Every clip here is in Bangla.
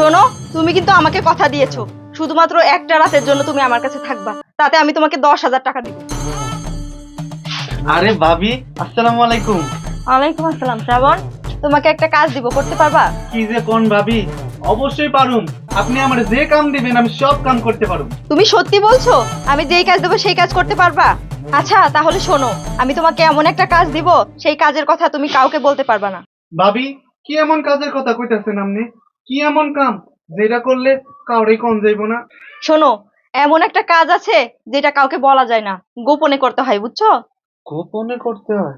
শোনো তুমি কিন্তু আমাকে কথা দিয়েছ। শুধুমাত্র একটা রাতের জন্য তুমি আমার কাছে থাকবা। তাতে আমি তোমাকে দশ হাজার টাকা দিব। আরে ভাবি আসসালামু আলাইকুম। ওয়ালাইকুম আসসালাম শ্রাবণ। তোমাকে একটা কাজ দিব করতে পারবা? কি যে কোন ভাবি? অবশ্যই পারুম। আপনি আমার যে কাম দিবেন আমি সব কাম করতে পারুম। তুমি সত্যি বলছো? আমি যেই কাজ দেবো সেই কাজ করতে পারবা? আচ্ছা তাহলে শোনো আমি তোমাকে এমন একটা কাজ দিব সেই কাজের কথা তুমি কাউকে বলতে পারবা না। ভাবি কি এমন কাজের কথা কইতাছেন আপনি? কি এমন কাম যেটা করলে কাউরে কোন যাইব না? শোনো এমন একটা কাজ আছে যেটা কাউকে বলা যায় না। গোপনে করতে হয় বুঝছ? গোপনে করতে হয়?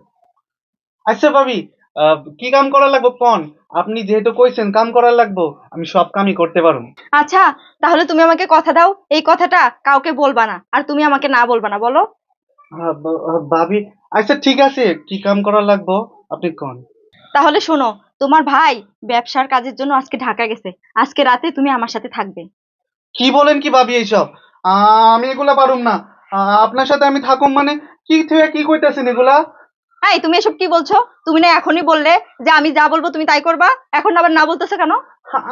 আচ্ছা ভাবি আহ, কি কাম করা লাগবো কোন? আপনি যেহেতু কইছেন কাম করা লাগবো আমি সব কামই করতে পারুম আচ্ছা তাহলে তুমি আমাকে কথা দাও এই কথাটা কাউকে বলবা না আর তুমি আমাকে না বলবা না বলো। আহ, ব- আহ, ভাবি আচ্ছা ঠিক আছে কি কাম করা লাগবো আপনি কোন? তাহলে শোনো তোমার ভাই ব্যবসার কাজের জন্য আজকে ঢাকা গেছে। আজকে রাতে তুমি আমার সাথে থাকবে। কি বলেন কি ভাবি এইসব? আমি এগুলা পারুম না। আপনার সাথে আমি থাকুম মানে? কি থেকে কি কইতাছেন এগুলা? এই তুমি এসব কি বলছো? তুমি না এখনই বললে যে আমি যা বলব তুমি তাই করবা এখন আবার না বলতেছো কেন?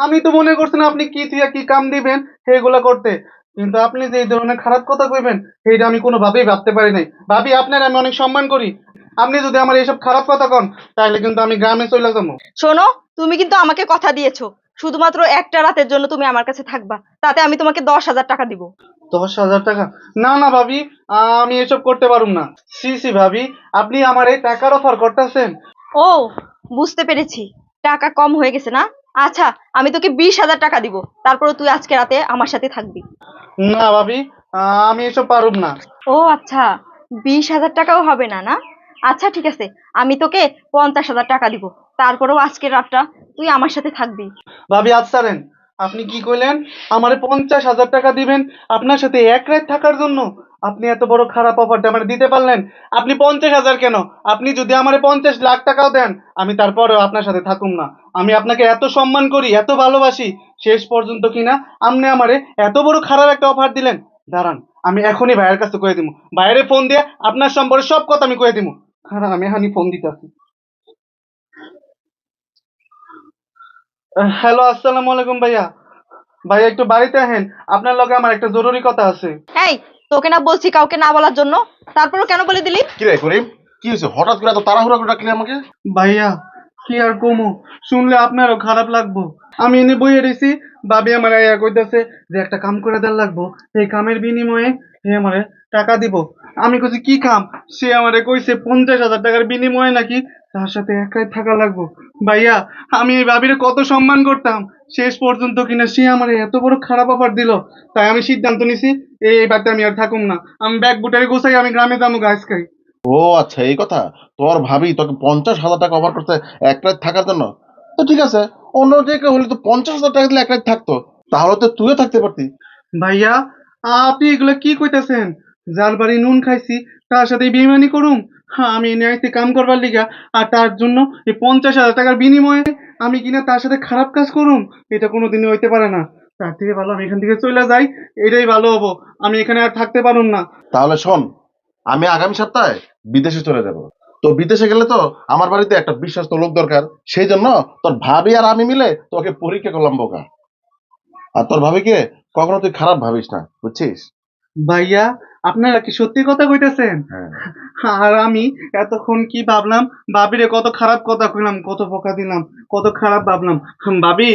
আমি তো মনে করছেন আপনি কি থেকে কি কাম দিবেন সেগুলা করতে। কিন্তু আপনি যে এই ধরনের খারাপ কথা কইবেন সেইটা আমি কোনোভাবেই ভাবতে পারি নাই। ভাবি আপনার আমি অনেক সম্মান করি। আপনি যদি আমার এইসব খারাপ কথা কন তাহলে কিন্তু আমি গ্রামে চলে যাব। শোনো তুমি কিন্তু আমাকে কথা দিয়েছ। শুধুমাত্র একটা রাতের জন্য তুমি আমার কাছে থাকবা। তাতে আমি তোমাকে দশ হাজার টাকা দিব। দশ হাজার টাকা? না না ভাবি আমি এসব করতে পারুম না। সি সি ভাবি আপনি আমার এই টাকার অফার করতেছেন। ও বুঝতে পেরেছি। টাকা কম হয়ে গেছে না? আচ্ছা আমি তোকে বিশ হাজার টাকা দিব। তারপরে তুই আজকে রাতে আমার সাথে থাকবি। না ভাবি আমি এসব পারুম না। ও আচ্ছা বিশ হাজার টাকাও হবে না না? আচ্ছা ঠিক আছে। আমি তোকে পঞ্চাশ হাজার টাকা দিব। তারপরেও আজকের রাতটা তুই আমার সাথে থাকবি। ভাবি আজ ছাড়েন আপনি কি কইলেন? আমারে পঞ্চাশ হাজার টাকা দিবেন আপনার সাথে এক রাত থাকার জন্য? আপনি এত বড় খারাপ অফারটা আমার দিতে পারলেন। আপনি পঞ্চাশ হাজার কেন? আপনি যদি আমার পঞ্চাশ লাখ টাকাও দেন, আমি তারপরেও আপনার সাথে থাকুম না। আমি আপনাকে এত সম্মান করি, এত ভালোবাসি, শেষ পর্যন্ত কিনা আপনি আমারে এত বড় খারাপ একটা অফার দিলেন। দাঁড়ান, আমি এখনই ভাইয়ের কাছে কয়ে দিব বাইরে ফোন দিয়ে আপনার সম্পর্কে সব কথা আমি কয়ে দিব দাঁড়ান আমি এখানই ফোন দিতেছি। হ্যালো আসসালামু আলাইকুম ভাইয়া। ভাইয়া একটু বাড়িতে আহেন। আপনার লগে আমার একটা জরুরি কথা আছে। এই তোকে না বলছি কাউকে না বলার জন্য। তারপরেও কেন বলে দিলি? কি রে করিম? কি হয়েছে? হঠাৎ করে এত তাড়াহুড়া করে ডাকলি আমাকে? ভাইয়া কি আর কমো? শুনলে আপনারও খারাপ লাগবো। আমি এনে বইয়ে রয়েছি ভাবি আমার আয়া কইতাছে যে একটা কাম করে দেওয়ার লাগবো। এই কামের বিনিময়ে হে আমারে টাকা দিব। আমি কইছি কি কাম সে আমারে কইছে পঞ্চাশ হাজার টাকার বিনিময়ে নাকি তার সাথে একাই থাকা লাগবো। ভাইয়া আমি এই ভাবিরে কত সম্মান করতাম। শেষ পর্যন্ত কিনা সে আমার এত বড় খারাপ অফার দিল। তাই আমি সিদ্ধান্ত নিছি এই বাড়িতে আমি আর থাকুম না। আমি ব্যাগ বুটারে গোছাই আমি গ্রামে যাব গাছ খাই। ও আচ্ছা এই কথা? তোর ভাবি তোকে পঞ্চাশ হাজার টাকা অফার করতে এক রাত থাকার জন্য? তো ঠিক আছে অন্য জায়গায় হলে তো পঞ্চাশ হাজার টাকা দিলে এক রাত থাকতো। তাহলে তো তুইও থাকতে পারতি। ভাইয়া আপনি এগুলো কি কইতাছেন? যার বাড়ি নুন খাইছি তার সাথে বেইমানি করুম? হ্যাঁ আমি এনে আইছি কাম করবার লিগা আর তার জন্য এই পঞ্চাশ হাজার টাকার বিনিময়ে আমি কিনা তার সাথে খারাপ কাজ করুম? এটা কোনোদিনই হইতে পারে না। তার থেকে ভালো আমি এখান থেকে চলে যাই এটাই ভালো হব। আমি এখানে আর থাকতে পারুম না। তাহলে শোন আমি আগামী সপ্তাহে বিদেশে চলে যাব। তো বিদেশে গেলে তো আমার বাড়িতে একটা বিশ্বস্ত লোক দরকার সেই জন্য তোর ভাবি আর আমি মিলে তোকে পরীক্ষা করলাম বোকা। আর তোর ভাবিকে কখনো তুই খারাপ ভাবিস না বুঝছিস? ভাইয়া আপনারা কি সত্যি কথা কইতেছেন? হ্যাঁ। আর আমি এতক্ষণ কি ভাবলাম ভাবিরে কত খারাপ কথা কইলাম কত বোকা দিলাম কত খারাপ ভাবলাম। ভাবি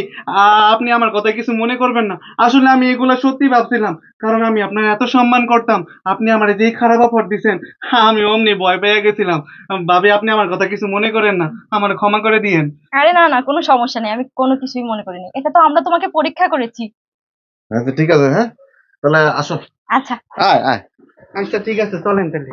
আপনি আমার কথা কিছু মনে করবেন না। আসলে আমি এগুলা সত্যি ভাবছিলাম কারণ আমি আপনার এত সম্মান করতাম আপনি আমার যেই খারাপ অফার দিছেন আমি অমনি ভয় পেয়ে গেছিলাম। ভাবি আপনি আমার কথা কিছু মনে করেন না আমার ক্ষমা করে দিয়েন। আরে না না কোনো সমস্যা নেই আমি কোনো কিছুই মনে করিনি। এটা তো আমরা তোমাকে পরীক্ষা করেছি। আচ্ছা ঠিক আছে হ্যাঁ? তাহলে আসো। আচ্ছা। আয় আয়। আচ্ছা ঠিক আছে চলেন তাহলে